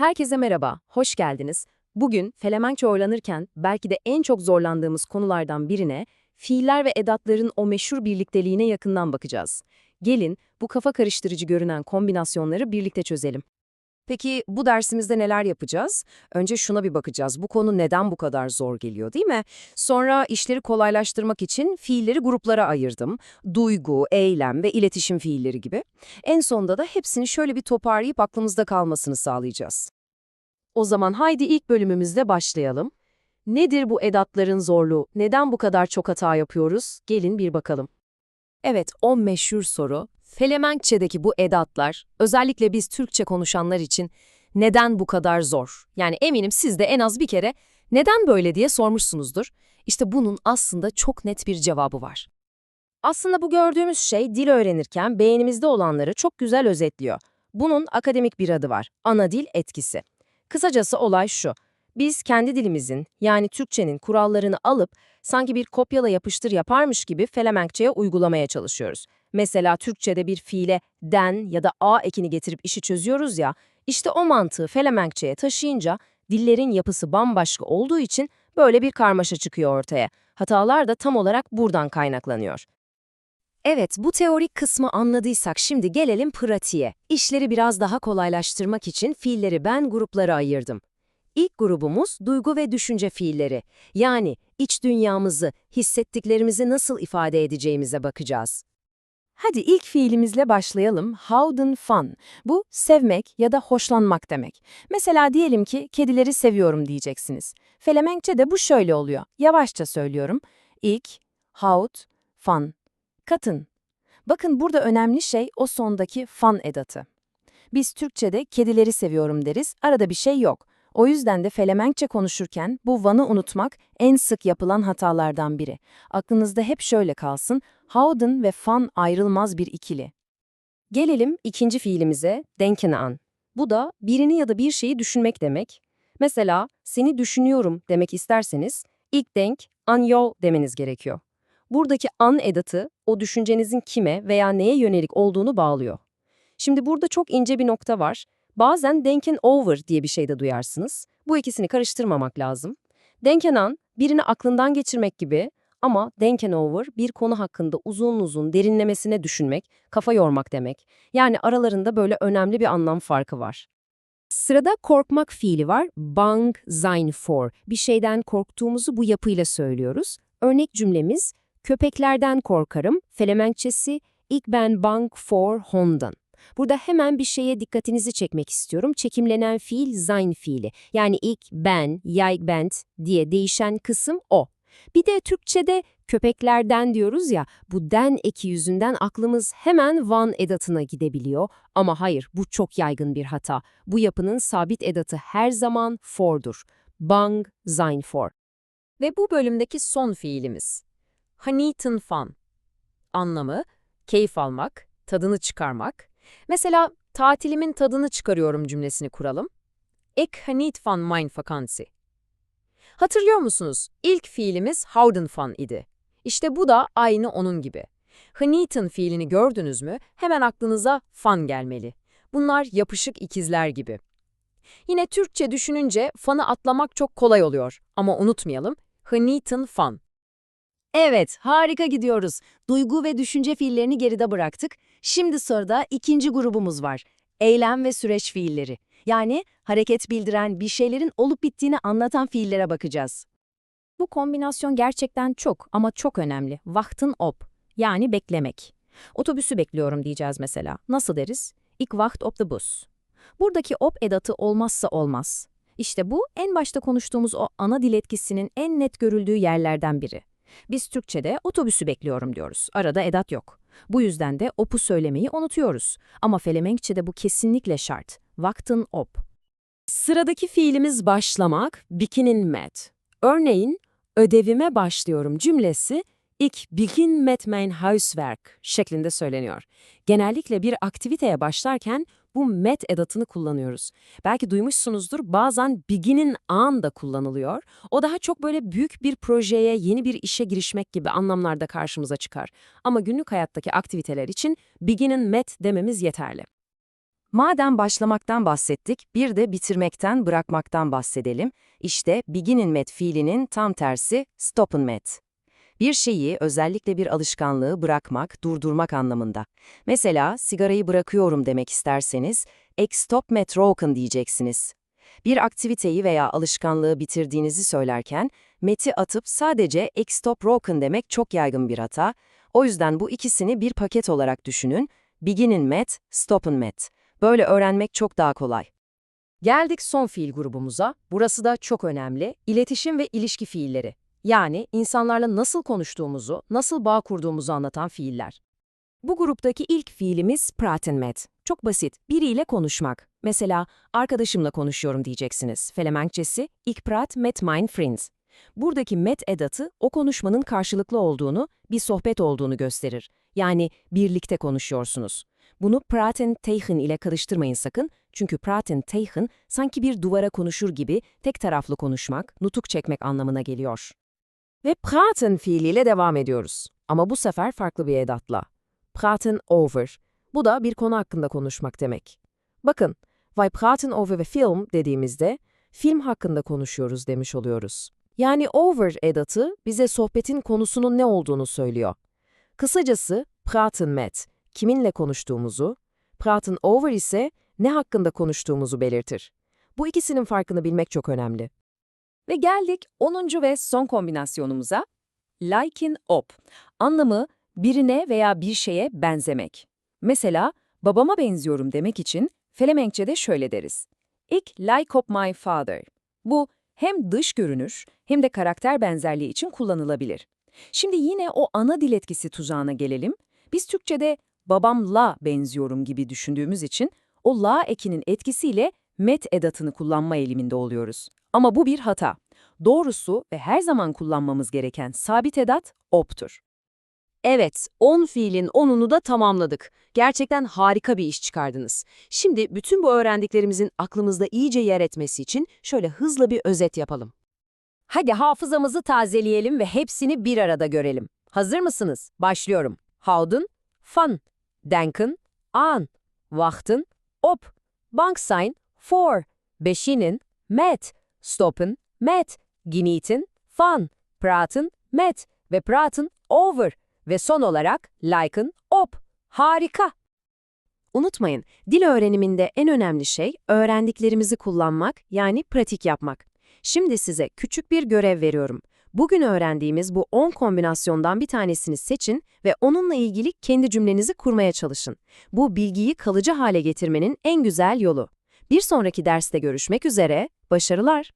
Herkese merhaba, hoş geldiniz. Bugün Felemenkçe oynanırken belki de en çok zorlandığımız konulardan birine, fiiller ve edatların o meşhur birlikteliğine yakından bakacağız. Gelin bu kafa karıştırıcı görünen kombinasyonları birlikte çözelim. Peki bu dersimizde neler yapacağız? Önce şuna bir bakacağız. Bu konu neden bu kadar zor geliyor değil mi? Sonra işleri kolaylaştırmak için fiilleri gruplara ayırdım. Duygu, eylem ve iletişim fiilleri gibi. En sonunda da hepsini şöyle bir toparlayıp aklımızda kalmasını sağlayacağız. O zaman haydi ilk bölümümüzle başlayalım. Nedir bu edatların zorluğu? Neden bu kadar çok hata yapıyoruz? Gelin bir bakalım. Evet, o meşhur soru. Felemenkçe'deki bu edatlar, özellikle biz Türkçe konuşanlar için neden bu kadar zor? Yani eminim siz de en az bir kere neden böyle diye sormuşsunuzdur. İşte bunun aslında çok net bir cevabı var. Aslında bu gördüğümüz şey dil öğrenirken beynimizde olanları çok güzel özetliyor. Bunun akademik bir adı var. Ana dil etkisi. Kısacası olay şu. Biz kendi dilimizin yani Türkçenin kurallarını alıp sanki bir kopyala yapıştır yaparmış gibi Felemenkçe'ye uygulamaya çalışıyoruz. Mesela Türkçe'de bir fiile den ya da a ekini getirip işi çözüyoruz ya, işte o mantığı Felemenkçe'ye taşıyınca dillerin yapısı bambaşka olduğu için böyle bir karmaşa çıkıyor ortaya. Hatalar da tam olarak buradan kaynaklanıyor. Evet, bu teorik kısmı anladıysak şimdi gelelim pratiğe. İşleri biraz daha kolaylaştırmak için fiilleri ben gruplara ayırdım. İlk grubumuz duygu ve düşünce fiilleri. Yani iç dünyamızı, hissettiklerimizi nasıl ifade edeceğimize bakacağız. Hadi ilk fiilimizle başlayalım. Howden fun. Bu sevmek ya da hoşlanmak demek. Mesela diyelim ki kedileri seviyorum diyeceksiniz. Felemenkçe de bu şöyle oluyor. Yavaşça söylüyorum. İlk, haut, fun. Katın. Bakın burada önemli şey o sondaki fan edatı. Biz Türkçe'de kedileri seviyorum deriz, arada bir şey yok. O yüzden de Felemenkçe konuşurken bu vanı unutmak en sık yapılan hatalardan biri. Aklınızda hep şöyle kalsın, Howden ve fan ayrılmaz bir ikili. Gelelim ikinci fiilimize, denken an. Bu da birini ya da bir şeyi düşünmek demek. Mesela seni düşünüyorum demek isterseniz ilk denk anyo demeniz gerekiyor. Buradaki an edatı o düşüncenizin kime veya neye yönelik olduğunu bağlıyor. Şimdi burada çok ince bir nokta var. Bazen denken over diye bir şey de duyarsınız. Bu ikisini karıştırmamak lazım. Denken an birini aklından geçirmek gibi ama denken over bir konu hakkında uzun uzun derinlemesine düşünmek, kafa yormak demek. Yani aralarında böyle önemli bir anlam farkı var. Sırada korkmak fiili var. Bang sein for. Bir şeyden korktuğumuzu bu yapıyla söylüyoruz. Örnek cümlemiz Köpeklerden korkarım, Felemenkçesi ik ben bang for Honden. Burada hemen bir şeye dikkatinizi çekmek istiyorum. Çekimlenen fiil sein fiili. Yani ik, ben, yay, bent diye değişen kısım o. Bir de Türkçe'de köpeklerden diyoruz ya, bu den eki yüzünden aklımız hemen van edatına gidebiliyor. Ama hayır, bu çok yaygın bir hata. Bu yapının sabit edatı her zaman for'dur. Bang, sein for. Ve bu bölümdeki son fiilimiz. Haniten fan. Anlamı, keyif almak, tadını çıkarmak. Mesela tatilimin tadını çıkarıyorum cümlesini kuralım. Ik geniet van mijn vakantie. Hatırlıyor musunuz? İlk fiilimiz houden van idi. İşte bu da aynı onun gibi. Genieten fiilini gördünüz mü hemen aklınıza fan gelmeli. Bunlar yapışık ikizler gibi. Yine Türkçe düşününce fanı atlamak çok kolay oluyor ama unutmayalım, genieten van. Evet, harika gidiyoruz. Duygu ve düşünce fiillerini geride bıraktık. Şimdi sırada ikinci grubumuz var. Eylem ve süreç fiilleri. Yani hareket bildiren bir şeylerin olup bittiğini anlatan fiillere bakacağız. Bu kombinasyon gerçekten çok ama çok önemli. Wachten op, yani beklemek. Otobüsü bekliyorum diyeceğiz mesela. Nasıl deriz? Ik wacht op de bus. Buradaki op edatı olmazsa olmaz. İşte bu en başta konuştuğumuz o ana dil etkisinin en net görüldüğü yerlerden biri. Biz Türkçe'de otobüsü bekliyorum diyoruz. Arada edat yok. Bu yüzden de op'u söylemeyi unutuyoruz. Ama Felemenkçe'de bu kesinlikle şart. Vaktin op. Sıradaki fiilimiz başlamak, beginnen met. Örneğin, ödevime başlıyorum cümlesi Ich begin mit mein Hauswerk şeklinde söyleniyor. Genellikle bir aktiviteye başlarken bu met edatını kullanıyoruz. Belki duymuşsunuzdur bazen begin'in an da kullanılıyor. O daha çok böyle büyük bir projeye, yeni bir işe girişmek gibi anlamlarda karşımıza çıkar. Ama günlük hayattaki aktiviteler için begin'in met dememiz yeterli. Madem başlamaktan bahsettik, bir de bitirmekten, bırakmaktan bahsedelim. İşte beginning met fiilinin tam tersi stoppen met. Bir şeyi, özellikle bir alışkanlığı bırakmak, durdurmak anlamında. Mesela sigarayı bırakıyorum demek isterseniz, ek stop met roken diyeceksiniz. Bir aktiviteyi veya alışkanlığı bitirdiğinizi söylerken, meti atıp sadece ek stop roken demek çok yaygın bir hata. O yüzden bu ikisini bir paket olarak düşünün. Beginning met, stoppen met. Böyle öğrenmek çok daha kolay. Geldik son fiil grubumuza. Burası da çok önemli. İletişim ve ilişki fiilleri. Yani insanlarla nasıl konuştuğumuzu, nasıl bağ kurduğumuzu anlatan fiiller. Bu gruptaki ilk fiilimiz praten met. Çok basit, biriyle konuşmak. Mesela arkadaşımla konuşuyorum diyeceksiniz. Felemenkçesi ik praat met mein Friends. Buradaki met edatı o konuşmanın karşılıklı olduğunu, bir sohbet olduğunu gösterir. Yani birlikte konuşuyorsunuz. Bunu praten tegen ile karıştırmayın sakın. Çünkü praten tegen sanki bir duvara konuşur gibi tek taraflı konuşmak, nutuk çekmek anlamına geliyor. Ve praten fiiliyle devam ediyoruz. Ama bu sefer farklı bir edatla. Praten over. Bu da bir konu hakkında konuşmak demek. Bakın, wij praten over ve film dediğimizde film hakkında konuşuyoruz demiş oluyoruz. Yani over edatı bize sohbetin konusunun ne olduğunu söylüyor. Kısacası praten met, kiminle konuştuğumuzu, praten over ise ne hakkında konuştuğumuzu belirtir. Bu ikisinin farkını bilmek çok önemli. Ve geldik 10. ve son kombinasyonumuza. Liken op. Anlamı birine veya bir şeye benzemek. Mesela babama benziyorum demek için Felemenkçe'de şöyle deriz. Ik like op my father. Bu hem dış görünüş hem de karakter benzerliği için kullanılabilir. Şimdi yine o ana dil etkisi tuzağına gelelim. Biz Türkçe'de babamla benziyorum gibi düşündüğümüz için o la ekinin etkisiyle met edatını kullanma eğiliminde oluyoruz. Ama bu bir hata. Doğrusu ve her zaman kullanmamız gereken sabit edat op'tur. Evet, 10 fiilin 10'unu da tamamladık. Gerçekten harika bir iş çıkardınız. Şimdi bütün bu öğrendiklerimizin aklımızda iyice yer etmesi için şöyle hızlı bir özet yapalım. Hadi hafızamızı tazeleyelim ve hepsini bir arada görelim. Hazır mısınız? Başlıyorum. Houden, van, denken, aan, wachten, op, bank sein, voor, beginnen, met, stoppen, met, genieten, van, praten, met ve praten, over ve son olarak liken, op. Harika! Unutmayın, dil öğreniminde en önemli şey öğrendiklerimizi kullanmak yani pratik yapmak. Şimdi size küçük bir görev veriyorum. Bugün öğrendiğimiz bu 10 kombinasyondan bir tanesini seçin ve onunla ilgili kendi cümlenizi kurmaya çalışın. Bu bilgiyi kalıcı hale getirmenin en güzel yolu. Bir sonraki derste görüşmek üzere, başarılar!